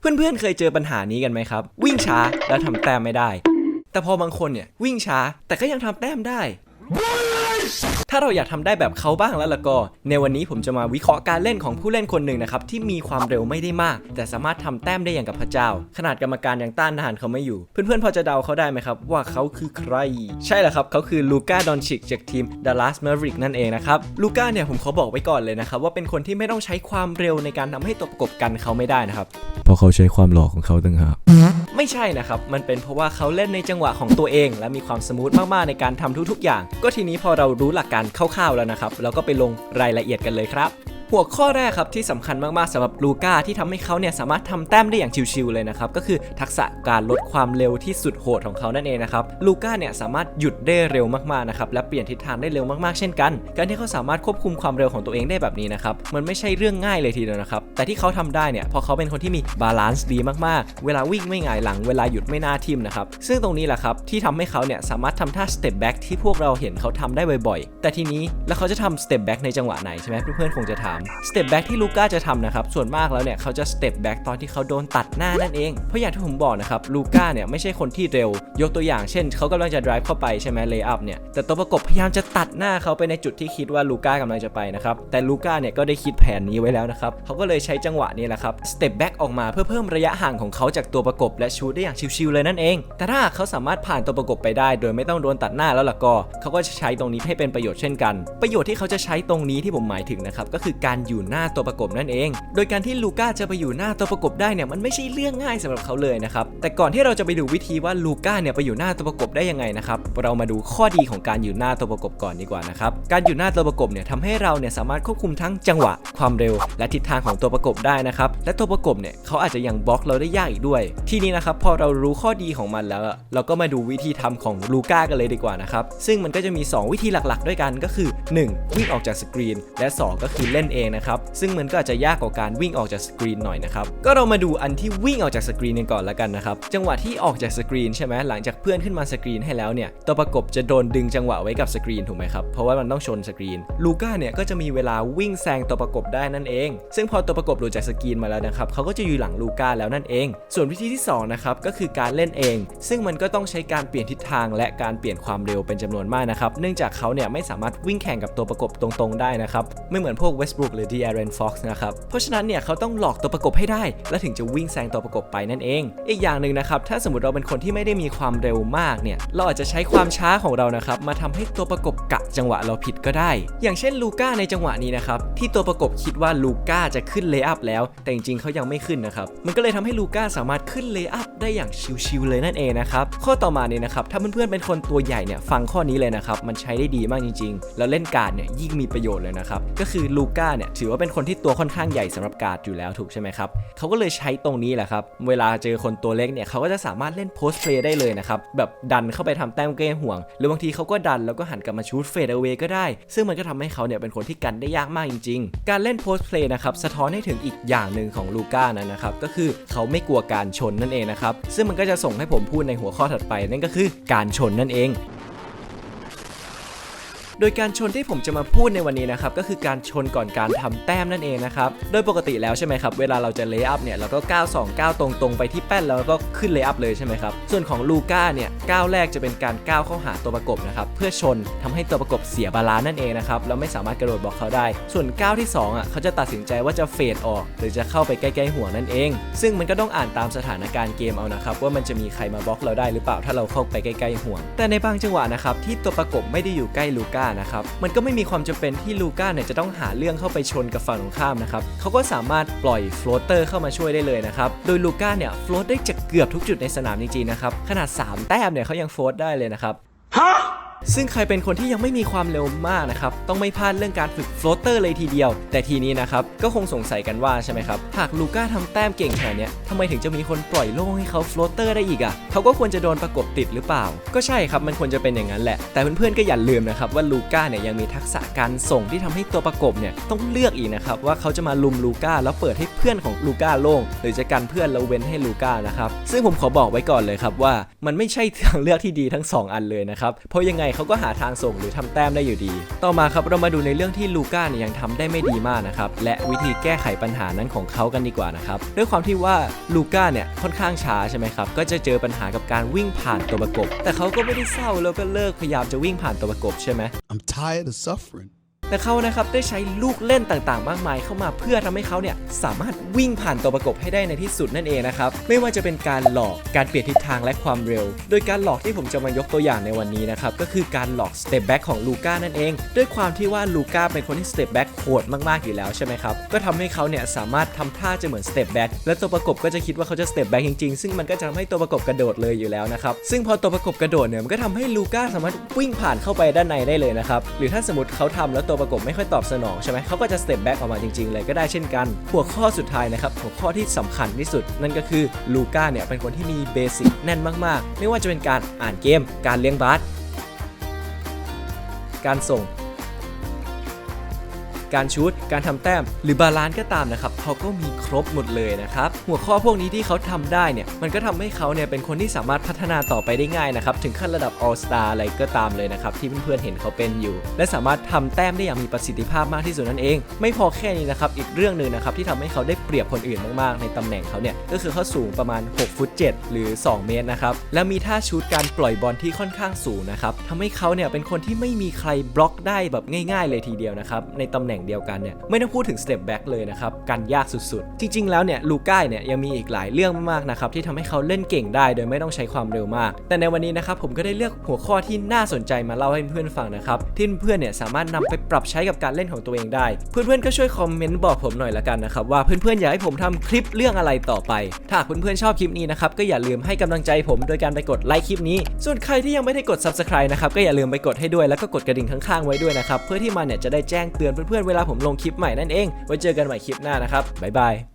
เพื่อนๆ เคยเจอปัญหานี้กันไหมครับ วิ่งช้าแล้วทำแต้มไม่ได้ แต่พอบางคนเนี่ยวิ่งช้าแต่ก็ยังทำแต้มได้ ถ้าเราอยากทำได้แบบเขาบ้างแล้วล่ะก็ ในวันนี้ผมจะมาวิเคราะห์การเล่นของผู้เล่นคนหนึ่งนะครับที่มีความเร็วไม่ได้มาก แต่สามารถทำแต้มได้อย่างกับพระเจ้า ขนาดกรรมการยังต้านทหานเขาไม่อยู่ เพื่อนๆพอจะเดาเขาได้ไหมครับ ว่าเขาคือใคร ใช่แล้วครับเขาคือลูก้าดอนชิกจากทีม Dallas Maverick นั่นเองนะครับลูก้าเนี่ยผมขอบอกไว้ก่อนเลยนะครับว่าเป็นคนที่ไม่ต้องใช้ความเร็วในการทำให้ตัวประกบกันเขาไม่ได้นะครับเพราะเขาใช้ความหล่อของเขาต่างหาก ไม่ใช่นะครับ มันเป็นเพราะว่าเขาเล่นในจังหวะของตัวเอง และมีความสมูทมากๆในการทำทุกๆอย่าง ก็ทีนี้พอเรารู้หลักการคร่าวๆแล้วนะครับ เราก็ไปลงรายละเอียดกันเลยครับ หัวข้อแรกครับที่สำคัญมากๆสำหรับลูก้าที่ทำให้เขาเนี่ยสามารถทำแต้มได้อย่างชิวๆเลยนะครับก็คือทักษะการลดความเร็วที่สุดโหดของเขานั่นเองนะครับลูก้าเนี่ยสามารถหยุดได้เร็วมากๆนะครับและเปลี่ยนทิศทางได้เร็วมากๆเช่นกัน การที่เขาสามารถควบคุมความเร็วของตัวเองได้แบบนี้นะครับมันไม่ใช่เรื่องง่ายเลยทีเดียวนะครับแต่ที่เขาทำได้เนี่ยเพราะเขาเป็นคนที่มีบาลานซ์ดีมากๆ เวลาวิ่งไม่หงายหลังเวลาหยุดไม่น่าทิมนะครับซึ่งตรงนี้แหละครับที่ทำให้เขาเนี่ยสามารถทำท่าสเต็ปแบ็กที่พวกเราเห็นเขาทำได้บ่อยๆ แต่ทีนี้แล้วเขาจะทำสเต็ปแบ็กในจังหวะไหนใช่ไหมเพื่อนๆคงจะถามสเต็ปแบ็กที่ลูก้าจะทำนะครับส่วนมากแล้วเนี่ยเขาจะสเต็ปแบ็กตอนที่เขาโดนตัดหน้านั่นเองเพราะอย่างที่ผมบอกนะครับลูก้าเนี่ยไม่ใช่คนที่เร็ว ยกตัวอย่างเช่นเขากำลังจะ drive เข้าไปใช่ไหมเลย์อัพเนี่ยแต่ตัวประกบพยายามจะตัดหน้าเขาไปในจุดที่คิดว่าลูก้ากำลังจะไปนะครับแต่ลูก้าเนี่ยก็ได้คิดแผนนี้ไว้แล้วนะครับเขาก็เลยใช้จังหวะนี้แหละครับสเต็ปแบ็กออกมาเพื่อเพิ่มระยะห่างของเขาจากตัวประกบและชูตได้อย่างชิวๆเลยนั่นเอง แต่ถ้าเขาสามารถผ่านตัวประกบไปได้ โดยไม่ต้องโดนตัดหน้าแล้วล่ะก็เขาก็จะใช้ตรงนี้ให้เป็นประโยชน์เช่นกัน ประโยชน์ที่เขาจะใช้ตรงนี้ที่ผมหมายถึงนะครับก็คือการอยู่หน้าตัวประกบนั่นเอง โดยการที่ลูก้าจะไปอยู่หน้าตัวประกบได้เนี่ยมันไม่ใช่เรื่องง่ายสำหรับเขาเลยนะครับ แต่ก่อนที่เราจะไปดูวิธีว่าลูก้าเนี่ยไปอยู่หน้าตัวประกบได้ยังไงนะครับ เรามาดูข้อดีของการอยู่หน้าตัวประกบก่อนดีกว่านะครับ การอยู่หน้าตัวประกบเนี่ยทำให้เราเนี่ยสามารถควบคุมทั้งจังหวะ ความเร็ว และทิศทางของตัวประกบได้นะครับ และตัวประกบเนี่ยเขาอาจจะยังบล็อกเราได้ยากอีกด้วย ทีนี้นะครับพอเรารู้ข้อดีของมันแล้ว เราก็มาดูวิธีทำของลูก้ากันเลยดีกว่านะครับ ซึ่งมันก็จะมี 2 วิธีหลักๆ ด้วยกันก็คือ 1. วิ่งออกจากสกรีน และ 2 ก็คือเล่นเองนะครับ ซึ่งมันก็อาจจะยากกว่าการวิ่งออกจากสกรีนหน่อยนะครับ ก็เรามาดูอันที่วิ่งออกจากสกรีนกันก่อนล้วกันนะครับ จังหวะที่ออกจากสกรีนใช่ไหมหลังจากเพื่อนขึ้นมาสกรีนให้แล้วเนี่ย ตัวประกบจะโดนดึงจังหวะไว้กับสกรีนถูกไหมครับ เพราะว่ามันต้องชนสกรีน ลูก้าเนี่ยก็จะมีเวลาวิ่งแซงตัวประกบได้นั่นเอง ซึ่งพอตัวประกบหลุดจากสกรีนมาแล้วนะครับ เขาก็จะอยู่หลังลูก้าแล้วนั่นเอง ส่วนวิธีที่สองนะครับ ก็คือการเล่นเอง ซึ่งมันก็ต้องใช้การเปลี่ยนทิศทางและการเปลี่ยนความเร็วเป็นจำนวนมากนะครับ เนื่องจากเขาเนี่ยไม่สามารถวิ่งแข่งกับตัวประกบตรงๆได้นะครับ ไม่เหมือนพวกเวสต์บรูคหรือดีแอรนฟ็อกซ์นะครับ เพราะฉะนั้นเนี่ยเขาต้องหลอกตัวประกบให้ได้ และถึงจะวิ่งแซงตัวประกบไปนั่นเอง อีกอย่างหนึ่งนะครับถ้าสมมติเราเป็นคนที่ไม่ได้มีความเร็วมากเนี่ยเราอาจจะใช้ความช้าของเรานะครับมาทำให้ตัวประกบกะจังหวะเราผิดก็ได้ อย่างเช่นลูก้าในจังหวะนี้นะครับที่ตัวประกบคิดว่าลูก้าจะขึ้นเลย์อัพแล้ว แต่จริงๆเขายังไม่ขึ้นนะครับมันก็เลยทำให้ลูก้าสามารถขึ้นเลย์อัพได้อย่างชิวๆเลยนั่นเองนะครับข้อต่อมาเนี่ยนะครับถ้าเพื่อนๆเป็นคนตัวใหญ่เนี่ยฟังข้อนี้เลยนะครับมันใช้ได้ดีมากจริง ๆ แล้วเล่นการเนี่ยยิ่งมีประโยชน์เลยนะครับก็คือลูก้าเนี่ยถือว่าเป็นคนที่ตัวค่อนข้างใหญ่สำหรับการ์ดอยู่แล้วถูกใช่ไหมครับเขาก็เลยใช้ตรงนี้แหละครับ เวลาเจอคนตัวเล็กเนี่ยเขาก็จะสามารถเล่นโพสเพลย์ได้เลยนะครับแบบดันเข้าไปทำแต้มเก้ห่วง หรือบางทีเขาก็ดันแล้วก็หันกลับมาชูดเฟดเอา a y ก็ได้ ซึ่งมันก็ทำให้เขาเนี่ยเป็นคนที่กันได้ยากมากจริง ๆ การเล่นโพสเพลย์นะครับสะท้อนให้ถึงอีกอย่างหนึ่งของลูก้านั้นนะครับก็คือเขาไม่กลัวการชนนั่นเองนะครับซึ่งมันก็จะส่งให้ผมพูดในหัวข้อถัดไปนั่นก็คือการชนนั่นเอง โดยการชนที่ผมจะมาพูดในวันนี้นะครับก็คือการชนก่อนการทำแต้มนั่นเองนะครับโดยปกติแล้วใช่ไหมครับเวลาเราจะเลย์อัพเนี่ยเราก็ก้าว2ก้าวตรงๆไปที่แป้นแล้วก็ขึ้นเลย์อัพเลยใช่ไหมครับส่วนของลูก้าเนี่ยก้าวแรกจะเป็นการก้าวเข้าหาตัวประกบนะครับเพื่อชนทำให้ตัวประกบเสียบาลานซ์นั่นเองนะครับแล้วไม่สามารถกระโดดบล็อกเขาได้ ส่วนก้าวที่2อะเขาจะตัดสินใจว่าจะเฟดออก หรือจะเข้าไปใกล้ๆหัวนั่นเอง ซึ่งมันก็ต้องอ่านตามสถานการณ์เกมเอานะครับว่ามันจะมีใครมาบล็อกเราได้หรือเปล่าถ้าเราเข้าไปใกล้ๆหัวแต่ในบางจังหวะนะครับที่ตัวประกบไม่ได้อยู่ใกล้ลูก้านะครับ มันก็ไม่มีความจำเป็นที่ลูก้าเนี่ยจะต้องหาเรื่องเข้าไปชนกับฝั่งตรงข้ามนะครับเขาก็สามารถปล่อยโฟลเตอร์เข้ามาช่วยได้เลยนะครับ โดยลูก้าเนี่ยโฟลตได้จากเกือบทุกจุดในสนามจริงๆนะครับ ขนาด 3 แต้มเนี่ยเขายังโฟลตได้เลยนะครับ ซึ่งใครเป็นคนที่ยังไม่มีความเร็วมากนะครับ ต้องไม่พลาดเรื่องการฝึกโฟลเตอร์เลยทีเดียว แต่ทีนี้นะครับ ก็คงสงสัยกันว่าใช่ไหมครับ หากลูก้าทำแต้มเก่งแค่เนี้ยทำไมถึงจะมีคนปล่อยโล่งให้เขาโฟลเตอร์ได้อีกอะ่ะ เขาก็ควรจะโดนประกบติดหรือเปล่า ก็ใช่ครับ มันควรจะเป็นอย่างนั้นแหละ แต่เพื่อนๆก็อย่าลืมนะครับว่าลูก้าเนี่ยยังมีทักษะการส่งที่ทำให้ตัวประกบเนี่ยต้องเลือกอีกนะครับว่าเขาจะมาลุมลูก้าแล้วเปิดให้เพื่อนของลูก้าโล่งหรือจะกันเพื่อนแล้วเว้นให้ลูก้านะครับซึ่งผมขอบอกไว้ก่อนเลยครับว่ามันไม่ใช่ทางเลือกที่ดีทั้งสองอันเลยนะครับเพราะยังไงเขาก็หาทางส่งหรือทำแต้มได้อยู่ดี ต่อมาครับเรามาดูในเรื่องที่ลูก้าเนี่ยยังทำได้ไม่ดีมากนะครับและวิธีแก้ไขปัญหานั้นของเขากันดีกว่านะครับด้วยความที่ว่าลูก้าเนี่ยค่อนข้างช้าใช่ไหมครับก็จะเจอปัญหากับการวิ่งผ่านตัวประกบ แต่เขาก็ไม่ได้เศร้าแล้วก็เลิกพยายามจะวิ่งผ่านตัวประกบใช่ไหม I'm tired of suffering. แต่เขานะครับได้ใช้ลูกเล่นต่างๆ มากมายเข้ามาเพื่อทำให้เขาเนี่ยสามารถวิ่งผ่านตัวประกบให้ได้ในที่สุดนั่นเองนะครับไม่ว่าจะเป็นการหลอกการเปลี่ยนทิศทางและความเร็ว โดยการหลอกที่ผมจะมายกตัวอย่างในวันนี้นะครับก็คือการหลอกสเตปแบ็กของลูก้านั่นเอง ด้วยความที่ว่าลูก้าเป็นคนที่สเตปแบ็กโหดมากๆอยู่แล้วใช่ไหมครับก็ทำให้เขาเนี่ยสามารถทำท่าจะเหมือนสเตปแบ็กและตัวประกบก็จะคิดว่าเขาจะสเตปแบ็กจริงๆ ซึ่งมันก็จะทำให้ตัวประกบกระโดดเลยอยู่แล้วนะครับซึ่งพอตัวประกบกระโดดเนี่ยมันก็ทำให้ลูก้าสามารถวิ่งผ่านเข้าไปด้านในได้เลยนะครับหรือถ้าสมมติเขาทำแล้วตัวประกบไม่ค่อยตอบสนองใช่ไหมเขาก็จะสเต็ปแบ็กออกมาจริงๆเลยก็ได้เช่นกัน หัวข้อสุดท้ายนะครับหัวข้อที่สำคัญที่สุด นั่นก็คือลูก้าเนี่ยเป็นคนที่มีเบสิกแน่นมากๆ ไม่ว่าจะเป็นการอ่านเกม การเลี้ยงบาสการส่ง การชูตการทำแต้ม หรือบาลานซ์ก็ตามนะครับเขาก็มีครบหมดเลยนะครับหัวข้อพวกนี้ที่เขาทำได้เนี่ยมันก็ทำให้เขาเนี่ยเป็นคนที่สามารถพัฒนาต่อไปได้ง่ายนะครับถึงขั้นระดับ All Star อะไรก็ตามเลยนะครับที่เพื่อนๆเห็นเขาเป็นอยู่ และสามารถทำแต้มได้อย่างมีประสิทธิภาพมากที่สุดนั่นเอง ไม่พอแค่นี้นะครับอีกเรื่องหนึ่งนะครับที่ทำให้เขาได้เปรียบคนอื่นมากๆ ในตำแหน่งเขาเนี่ยก็คือเขาสูงประมาณ 6 ฟุต 7 หรือ 2 เมตรนะครับและมีท่าชูตการปล่อยบอลที่ค่อนข้างสูงนะครับทำให้เขาเนี่ยเป็นคนที่ไม่มีใครบล็อกได้แบบง่าย ๆ เลยทีเดียวนะครับในตำแหน่งเดียวกันเนี่ยไม่ต้องพูดถึงสเต็ปแบ็กเลยนะครับกันยากสุดๆ จริง ๆ แล้วเนี่ยลูก้าเนี่ยยังมีอีกหลายเรื่องมากๆนะครับที่ทำให้เขาเล่นเก่งได้โดยไม่ต้องใช้ความเร็วมาก แต่ในวันนี้นะครับผมก็ได้เลือกหัวข้อที่น่าสนใจมาเล่าให้เพื่อนฟังนะครับที่เพื่อนเนี่ยสามารถนำไปปรับใช้กับการเล่นของตัวเองได้ เพื่อนๆก็ช่วยคอมเมนต์บอกผมหน่อยละกันนะครับว่าเพื่อนๆอยากให้ผมทำคลิปเรื่องอะไรต่อไป ถ้าเพื่อนๆชอบคลิปนี้นะครับก็อย่าลืมให้กำลังใจผมโดยการไปกดไลค์คลิปนี้ ส่วนใครที่ยังไม่ได้กด subscribe นะครับก็อย่าลืมไปกดให้ด้วยแล้วก็กดกระดิ่งข้างๆไว้ด้วยนะครับเพื่อที่มันเนี่ยจะได้แจ้งเตือนเพื่อนๆเวลาผมลงคลิปใหม่นั่นเอง ไว้เจอกันใหม่คลิปหน้านะครับบ๊ายบาย